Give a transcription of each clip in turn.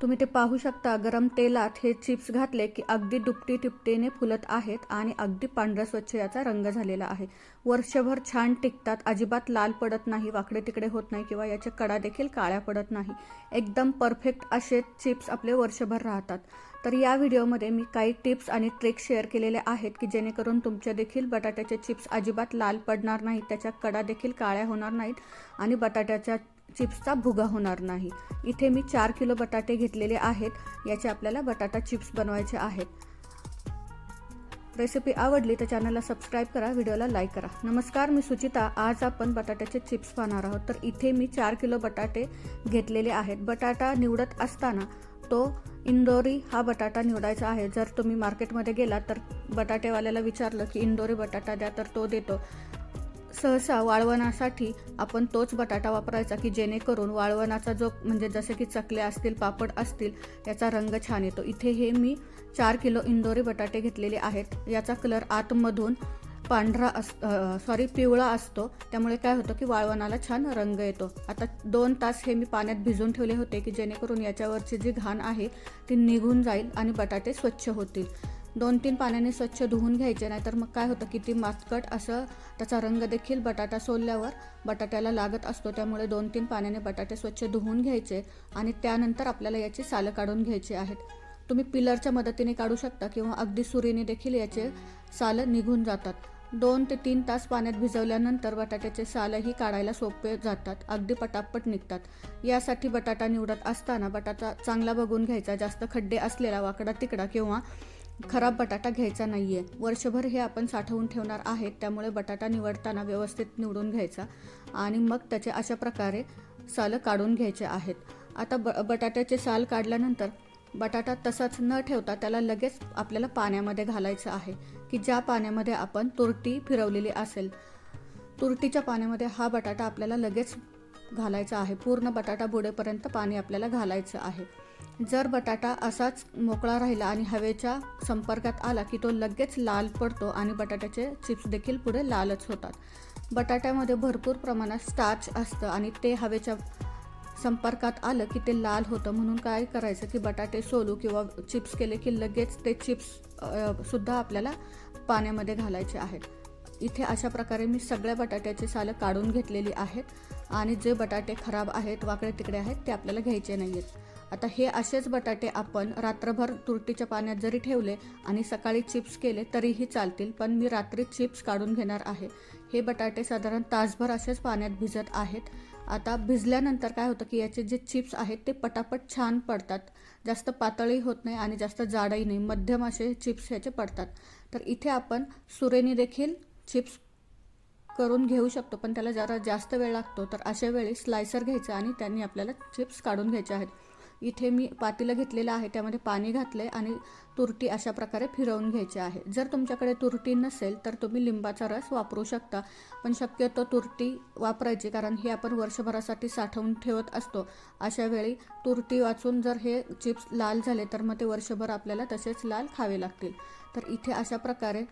तुम्ही ते पाहू शकता गरम तेलात हे चिप्स घातले की अगदी दुपटी टिपटीने फुलत आहेत आणि अगदी पांढरा स्वच्छ याचा रंग झालेला आहे. वर्षभर छान टिकतात अजिबात लाल पडत नाही वाकडे तिकडे होत नाही किंवा याच्या कडा देखील काळ्या पडत नाही. एकदम परफेक्ट असे चिप्स आपले वर्षभर राहतात. तर या व्हिडिओमध्ये मी काही टिप्स आणि ट्रिक्स शेअर केलेले आहेत की जेणेकरून तुमच्या देखील बटाट्याचे चिप्स अजिबात लाल पडणार नाहीत त्याच्या कडा देखील काळ्या होणार नाहीत आणि बटाट्याच्या चिप्सचा भुगा होणार नाही. इथे मी चार किलो बटाटे घेतलेले आहेत. याचे आपल्याला बटाटा चिप्स बनवायचे आहेत. रेसिपी आवडली तर चॅनलला सबस्क्राईब करा व्हिडिओला लाईक करा. नमस्कार मी सुचिता. आज आपण बटाट्याचे चिप्स पाहणार आहोत. तर इथे मी चार किलो बटाटे घेतलेले आहेत. बटाटा निवडत असताना तो इंदोरी हा बटाटा निवडायचा आहे. जर तुम्ही मार्केटमध्ये गेलात तर बटाटेवाल्याला विचारलं की इंदोरी बटाटा द्या तर तो देतो. सहसा वाळवणासाठी आपण तोच बटाटा वापरायचा की जेणेकरून वाळवणाचा जो म्हणजे जसे की चकले असतील पापड असतील याचा रंग छान येतो. इथे हे मी चार किलो इंदोरी बटाटे घेतलेले आहेत. याचा कलर आतमधून पांढरा अस सॉरी पिवळा असतो. त्यामुळे काय होतं की वाळवणाला छान रंग येतो. आता दोन तास हे मी पाण्यात भिजून ठेवले होते की जेणेकरून याच्यावरची जी घाण आहे ती निघून जाईल आणि बटाटे स्वच्छ होतील. दोन तीन पाण्याने स्वच्छ धुवून घ्यायचे नाहीतर मग काय होतं किती मातकट असं त्याचा रंग देखील बटाटा सोलल्यावर बटाट्याला लागत असतो. त्यामुळे दोन तीन पाण्याने बटाटे स्वच्छ धुवून घ्यायचे आणि त्यानंतर आपल्याला याची सालं काढून घ्यायची आहेत. तुम्ही पिलरच्या मदतीने काढू शकता किंवा अगदी सुरीने देखील याचे सालं निघून जातात. दोन ते तीन तास पाण्यात भिजवल्यानंतर बटाट्याचे सालही काढायला सोपे जातात अगदी पटापट निघतात. यासाठी बटाटा निवडत असताना बटाटा चांगला बघून घ्यायचा जास्त खड्डे असलेला वाकडा तिकडा किंवा खराब बटाटा घ्यायचा नाही आहे वर्षभर हे आपण साठवून ठेवणार आहेत त्यामुळे बटाटा निवडताना व्यवस्थित निवडून घ्यायचा आणि मग त्याचे अशा प्रकारे सालं काढून घ्यायचे आहेत. आता ब बटाट्याचे साल काढल्यानंतर बटाटा तसाच न ठेवता त्याला लगेच आपल्याला पाण्यामध्ये घालायचं आहे की ज्या पाण्यामध्ये आपण तुरटी फिरवलेली असेल तुरटीच्या पाण्यामध्ये हा बटाटा आपल्याला लगेच घालायचा आहे. पूर्ण बटाटा बुडेपर्यंत पाणी आपल्याला घालायचं आहे. जर बटाटा असाच मोकळा राहिला आणि हवेच्या संपर्कात आला की तो लगेच लाल पडतो आणि बटाट्याचे चिप्स देखील पुढे लालच होतात. बटाट्यामध्ये भरपूर प्रमाणात स्टार्च असतं आणि ते हवेच्या संपर्कात आलं की ते लाल होतं. म्हणून काय करायचं की बटाटे सोलू किंवा चिप्स केले की लगेच ते चिप्स सुद्धा आपल्याला पाण्यामध्ये घालायचे आहेत. इथे अशा प्रकारे मी सगळ्या बटाट्याची सालं काढून घेतलेली आहेत आणि जे बटाटे खराब आहेत वाकडे तिकडे आहेत ते आपल्याला घ्यायचे नाही आहेत आता हे असेच बटाटे आपण रात्रभर तुरटीच्या पाण्यात जरी ठेवले आणि सकाळी चिप्स केले तरीही चालतील पण मी रात्री चिप्स काढून घेणार आहे. हे बटाटे साधारण तासभर असेच पाण्यात भिजत आहेत. आता भिजल्यानंतर काय होतं की याचे जे चिप्स आहेत ते पटापट छान पडतात. जास्त पातळी होत नाही आणि जास्त जाडही नाही. मध्यम असे चिप्स याचे पडतात. तर इथे आपण सुरेने देखील चिप्स करून घेऊ शकतो पण त्याला जरा जास्त वेळ लागतो. तर अशा वेळी स्लायसर घ्यायचं आणि त्यांनी आपल्याला चिप्स काढून घ्यायचे आहेत. इथे मी पातीलं घेतलेलं आहे त्यामध्ये पाणी घातलं आहे आणि तुरटी अशा प्रकारे फिरवून घ्यायची आहे. जर तुमच्याकडे तुरटी नसेल तर तुम्ही लिंबाचा रस वापरू शकता पण शक्यतो तुरटी वापरायची कारण हे आपण वर्षभरासाठी साठवून ठेवत असतो. अशा वेळी तुरटी वाचून जर हे चिप्स लाल झाले तर मग ते वर्षभर आपल्याला तसेच लाल खावे लागतील. तर इथे अशा प्रकारे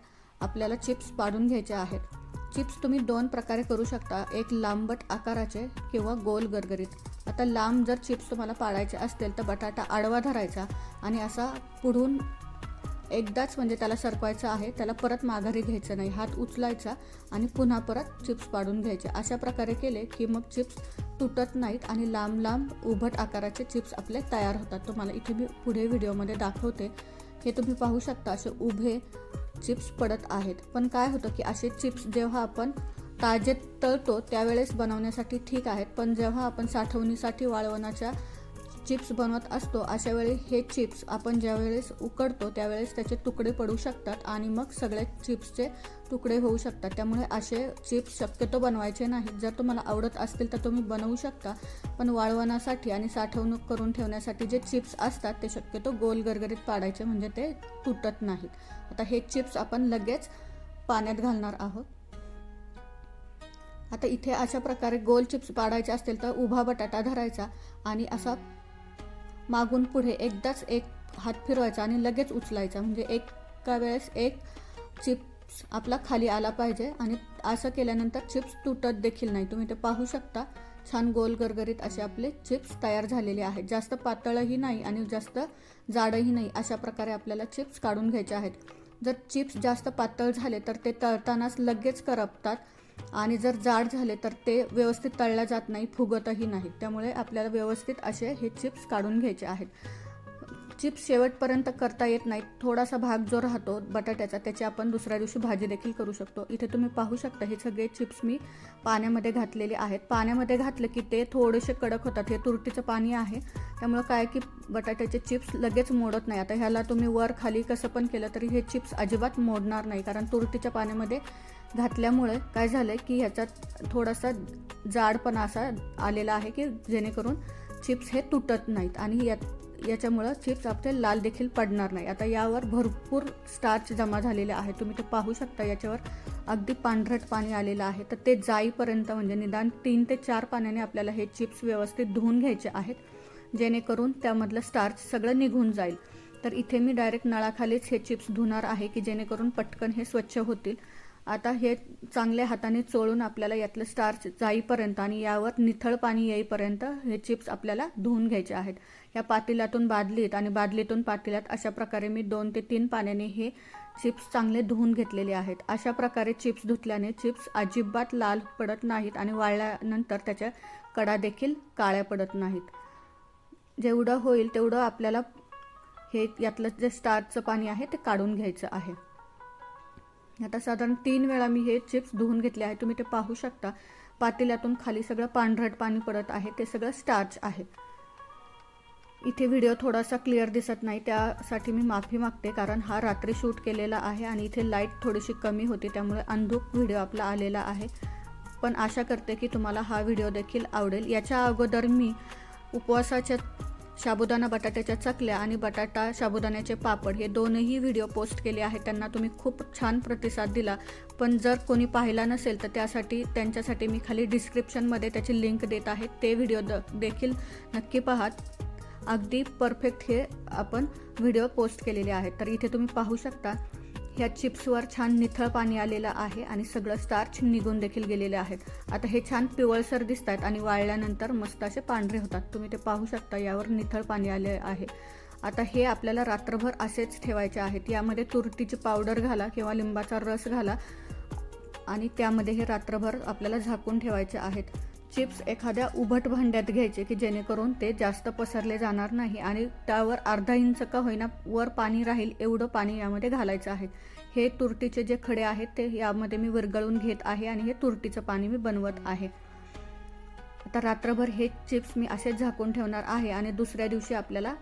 आपल्याला चिप्स पाडून घ्यायचे आहेत. चिप्स तुम्ही दोन प्रकारे करू शकता एक लांबट आकाराचे किंवा गोल गरगरीत. आता लांब जर चिप्स तुम्हाला पाडायचे असतील तर बटाटा आडवा धरायचा आणि असा पुढून एकदाच म्हणजे त्याला सरकवायचं आहे त्याला परत माघारी घ्यायचं नाही. हात उचलायचा आणि पुन्हा परत चिप्स पाडून घ्यायचे. अशा प्रकारे केले की मग चिप्स तुटत नाहीत आणि लांब लांब उभट आकाराचे चिप्स आपले तयार होतात. तुम्हाला इथे मी पुढे व्हिडिओमध्ये दाखवते. हे तुम्ही पाहू शकता असे उभे चिप्स पडत आहेत. पण काय होतं की असे चिप्स जेव्हा आपण ताजे तळतो त्यावेळेस बनवण्यासाठी ठीक आहेत. पण जेव्हा आपण साठवणीसाठी वाळवणाच्या चिप्स बनवत असतो अशा वेळी हे चिप्स आपण ज्यावेळेस उकडतो त्यावेळेस त्याचे तुकडे पडू शकतात आणि मग सगळे चिप्सचे तुकडे होऊ शकतात. त्यामुळे असे चिप्स शक्यतो बनवायचे नाहीत. जर तुम्हाला आवडत असतील तर तुम्ही बनवू शकता पण वाळवणासाठी आणि साठवणूक करून ठेवण्यासाठी जे चिप्स असतात ते शक्यतो गोल गरगरीत पाडायचे म्हणजे ते तुटत नाहीत. आता हे चिप्स आपण लगेच पाण्यात घालणार आहोत. आता इथे अशा प्रकारे गोल चिप्स पाडायचे असतील तर उभा बटाटा धरायचा आणि असा मागून पुढे एकदाच एक हात फिरवायचा आणि लगेच उचलायचा. म्हणजे एका वेळेस एक चिप्स आपला खाली आला पाहिजे आणि असं केल्यानंतर चिप्स तुटत देखील नाही. तुम्ही ते पाहू शकता छान गोल गरगरीत असे आपले चिप्स तयार झालेले आहेत. जास्त पातळही नाही आणि जास्त जाडही नाही अशा प्रकारे आपल्याला चिप्स काढून घ्यायचे आहेत. जर चिप्स जास्त पातळ झाले तर ते तळतानाच लगेच करपतात. आणि जर जाड झाले तर ते व्यवस्थित तळल्या जात नाही फुगतही नाहीत त्यामुळे आपल्याला व्यवस्थित असे हे चिप्स काढून घ्यायचे आहेत. चिप्स शेवटपर्यंत करता येत नाहीत. थोडासा भाग जो राहतो बटाट्याचा त्याची आपण दुसऱ्या दिवशी भाजी देखील करू शकतो. इथे तुम्ही पाहू शकता हे सगळे चिप्स मी पाण्यामध्ये घातलेले आहेत. पाण्यामध्ये घातलं की ते थोडेसे कडक होतात. हे तुरटीचं पाणी आहे. त्यामुळं काय की बटाट्याचे चिप्स लगेच मोडत नाही. आता ह्याला तुम्ही वर खाली कसं पण केलं तरी हे चिप्स अजिबात मोडणार नाही. कारण तुरटीच्या पाण्यामध्ये घातल्यामुळे काय झालं की ह्याच्यात थोडासा जाडपणा असा आलेला आहे की जेणेकरून चिप्स हे तुटत नाहीत आणि यात याच्यामुळं चिप्स आपले लाल देखील पडणार नाही. आता यावर भरपूर स्टार्च जमा झालेले आहे तुम्ही ते पाहू शकता. याच्यावर अगदी पांढरट पाणी आलेलं आहे. तर ते जाईपर्यंत म्हणजे निदान तीन ते चार पाण्याने आपल्याला हे चिप्स व्यवस्थित धुवून घ्यायचे आहेत. जेणेकरून त्यामधलं स्टार्च सगळं निघून जाईल. तर इथे मी डायरेक्ट नळाखालीच हे चिप्स धुणार आहे की जेणेकरून पटकन हे स्वच्छ होतील. आता हे चांगल्या हाताने चोळून आपल्याला यातलं स्टार्च जाईपर्यंत आणि यावर निथळ पाणी येईपर्यंत हे चिप्स आपल्याला धुवून घ्यायचे आहेत. या पातेल्यातून बादलीत आणि बादलीतून पातेल्यात अशा प्रकारे मी दोन ते तीन पाण्याने हे चिप्स चांगले धुवून घेतलेले आहेत. अशा प्रकारे चिप्स धुतल्याने चिप्स अजिबात लाल पडत नाहीत आणि वाळल्यानंतर त्याच्या कडा देखील काळ्या पडत नाहीत. जेवढं होईल तेवढं आपल्याला हे यातलं जे स्टार्चचं पाणी आहे ते काढून घ्यायचं आहे. आता साधारण तीन वेळा मी हे चिप्स धुवून घेतले आहे तुम्ही ते पाहू शकता. पातेल्यातून खाली सगळं पांढरट पाणी पडत आहे. ते सगळं स्टार्च आहे. इथे व्हिडिओ थोडासा क्लिअर दिसत नाही. त्यासाठी मी माफी मागते कारण हा रात्री शूट केलेला आहे आणि इथे लाइट थोडीशी कमी होती. त्यामुळे अंधूक व्हिडिओ आपला आलेला आहे. पण आशा करते की तुम्हाला हा व्हिडिओ देखील आवडेल. याच्या अगोदर मी उपवासाच्या साबुदाणा बटाट्याच्या चकल्या आणि बटाटा साबुदाण्याचे पापड हे दोनही व्हिडिओ पोस्ट केले आहेत. त्यांना तुम्ही खूप छान प्रतिसाद दिला. पण जर कोणी पाहिला नसेल तर त्यासाठी त्यांच्यासाठी मी खाली डिस्क्रिप्शनमध्ये त्याची लिंक देत आहे. ते व्हिडिओ द देखील नक्की पाहात अगदी परफेक्ट हे आपण व्हिडिओ पोस्ट केलेले आहेत. तर इथे तुम्ही पाहू शकता. ह्या चिप्सवर छान निथळ पाणी आलेलं आहे आणि सगळं स्टार्च निघून देखील गेलेले आहेत आता हे छान पिवळसर दिसत आहेत आणि वाळल्यानंतर मस्त असे पांढरे होतात. तुम्ही ते पाहू शकता यावर निथळ पाणी आले आहे. आता हे आपल्याला रात्रभर असेच ठेवायचे आहेत. यामध्ये तुरटीची पावडर घाला किंवा लिंबाचा रस घाला आणि त्यामध्ये हे रात्रभर आपल्याला झाकून ठेवायचे आहेत. चिप्स एखाद्या उभट भांड्यात घ्यायचे की जेणेकरून ते जास्त पसरले जाणार नाही आणि त्यावर अर्धा इंच का होईना वर पाणी राहील एवढं पाणी यामध्ये घालायचं आहे. हे तुरटीचे जे खडे आहेत ते यामध्ये मी विरगळून घेत आहे आणि हे तुरटीचं पाणी मी बनवत आहे. आता रात्रभर हे चिप्स मी असेच झाकून ठेवणार आहे आणि दुसऱ्या दिवशी आपल्याला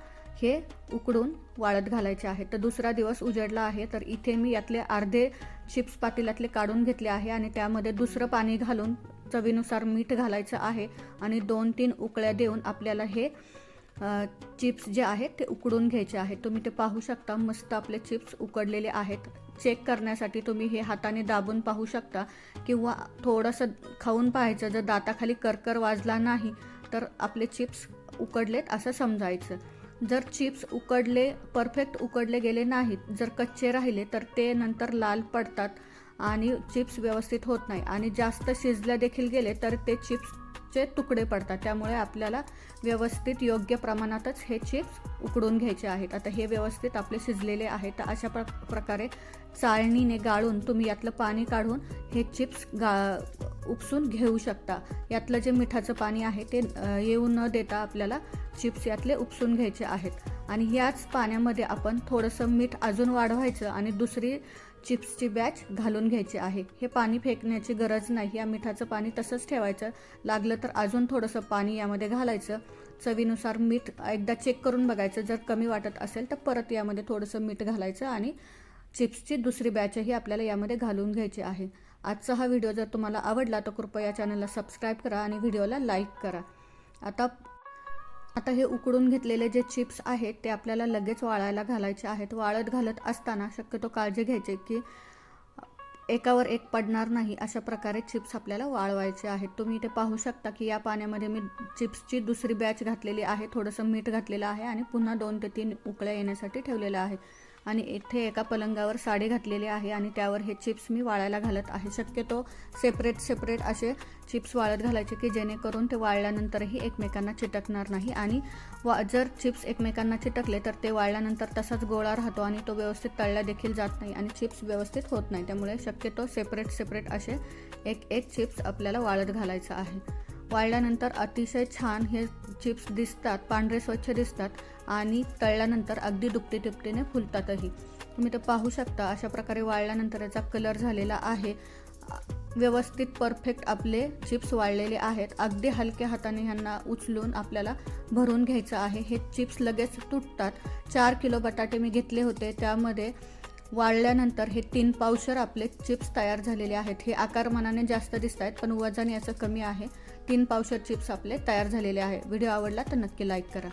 हे उकडून वाळत घालायचे आहे. तर दुसरा दिवस उजडला आहे तर इथे मी यातले अर्धे चिप्स पातेल्यातले काढून घेतले आहे आणि त्यामध्ये दुसरं पाणी घालून चवीनुसार मीठ घालायचं आहे आणि दोन तीन उकळ्या देऊन आपल्याला हे चिप्स जे आहेत ते उकडून घ्यायचे आहेत. तुम्ही ते पाहू शकता. मस्त आपले चिप्स उकडलेले आहेत. चेक करण्यासाठी तुम्ही हे हाताने दाबून पाहू शकता. किंवा थोडंसं खाऊन पाहायचं. जर दाताखाली करकर वाजला नाही तर आपले चिप्स उकडलेत असं समजायचं. जर चिप्स उकडले परफेक्ट उकडले गेले नाहीत जर कच्चे राहिले तर ते नंतर लाल पडतात. आणि चिप्स व्यवस्थित होत नाही. आणि जास्त शिजल्या देखील गेले तर ते चिप्सचे तुकडे पडतात. त्यामुळे आपल्याला व्यवस्थित योग्य प्रमाणातच हे चिप्स उकडून घ्यायचे आहेत. आता हे व्यवस्थित आपले शिजलेले आहेत. तर अशा प्र प्रकारे चाळणीने गाळून तुम्ही यातलं पाणी काढून हे चिप्स गा उपसून घेऊ शकता. यातलं जे मिठाचं पाणी आहे ते येऊ न देता आपल्याला चिप्स यातले उपसून घ्यायचे आहेत. आणि याच पाण्यामध्ये आपण थोडंसं मीठ अजून वाढवायचं आणि दुसरी चिप्सची बॅच घालून घ्यायची आहे. हे पाणी फेकण्याची गरज नाही. या मिठाचं पाणी तसंच ठेवायचं. लागलं तर अजून थोडंसं पाणी यामध्ये घालायचं. चवीनुसार मीठ एकदा चेक करून बघायचं. जर कमी वाटत असेल तर परत यामध्ये थोडंसं मीठ घालायचं आणि चिप्सची दुसरी बॅचही आपल्याला यामध्ये घालून घ्यायची आहे. आजचा हा व्हिडिओ जर तुम्हाला आवडला तर कृपया चॅनलला सबस्क्राईब करा आणि व्हिडिओला लाईक करा. आता आता हे उकडून घेतलेले जे चिप्स आहेत ते आपल्याला लगेच वाळायला घालायचे आहेत. वाळत घालत असताना शक्यतो काळजी घ्यायची की एकावर एक पडणार नाही अशा प्रकारे चिप्स आपल्याला वाळवायचे आहेत. तुम्ही इथे पाहू शकता की या पाण्यामध्ये मी चिप्सची दुसरी बॅच घातलेली आहे. थोडंसं मीठ घातलेलं आहे आणि पुन्हा दोन ते तीन उकळ्या येण्यासाठी ठेवलेलं आहे. आणि इथे एका पलंगावर साडी घातलेली आहे आणि त्यावर हे चिप्स मी वाळायला घालत आहे. शक्यतो सेपरेट सेपरेट असे चिप्स वाळत घालायचे की जेणेकरून ते वाळल्यानंतरही एकमेकांना चिटकणार नाही. आणि वा जर चिप्स एकमेकांना चिटकले तर ते वाळल्यानंतर तसाच गोळा राहतो आणि तो व्यवस्थित तळला देखील जात नाही आणि चिप्स व्यवस्थित होत नाही. त्यामुळे शक्यतो सेपरेट सेपरेट असे एक एक चिप्स आपल्याला वाळत घालायचं आहे. वाळल्यानंतर अतिशय छान हे चिप्स दिसतात पांढरे स्वच्छ दिसतात आणि तळल्यानंतर अगदी दुपटी टिपटीने फुलतातही. तुम्ही ते पाहू शकता अशा प्रकारे वाळल्यानंतर याचा कलर झालेला आहे. व्यवस्थित परफेक्ट आपले चिप्स वाळलेले आहेत. अगदी हलक्या हाताने ह्यांना उचलून आपल्याला भरून घ्यायचं आहे. हे चिप्स लगेच तुटतात. चार किलो बटाटे मी घेतले होते. त्यामध्ये वाळल्यानंतर हे तीन पावशर आपले चिप्स तयार झालेले आहेत. हे आकारमानाने जास्त दिसत आहेत पण वजन याचं कमी आहे. तीन पावशर चिप्स आपले तयार झालेले आहे. व्हिडिओ आवडला तर नक्की लाईक करा.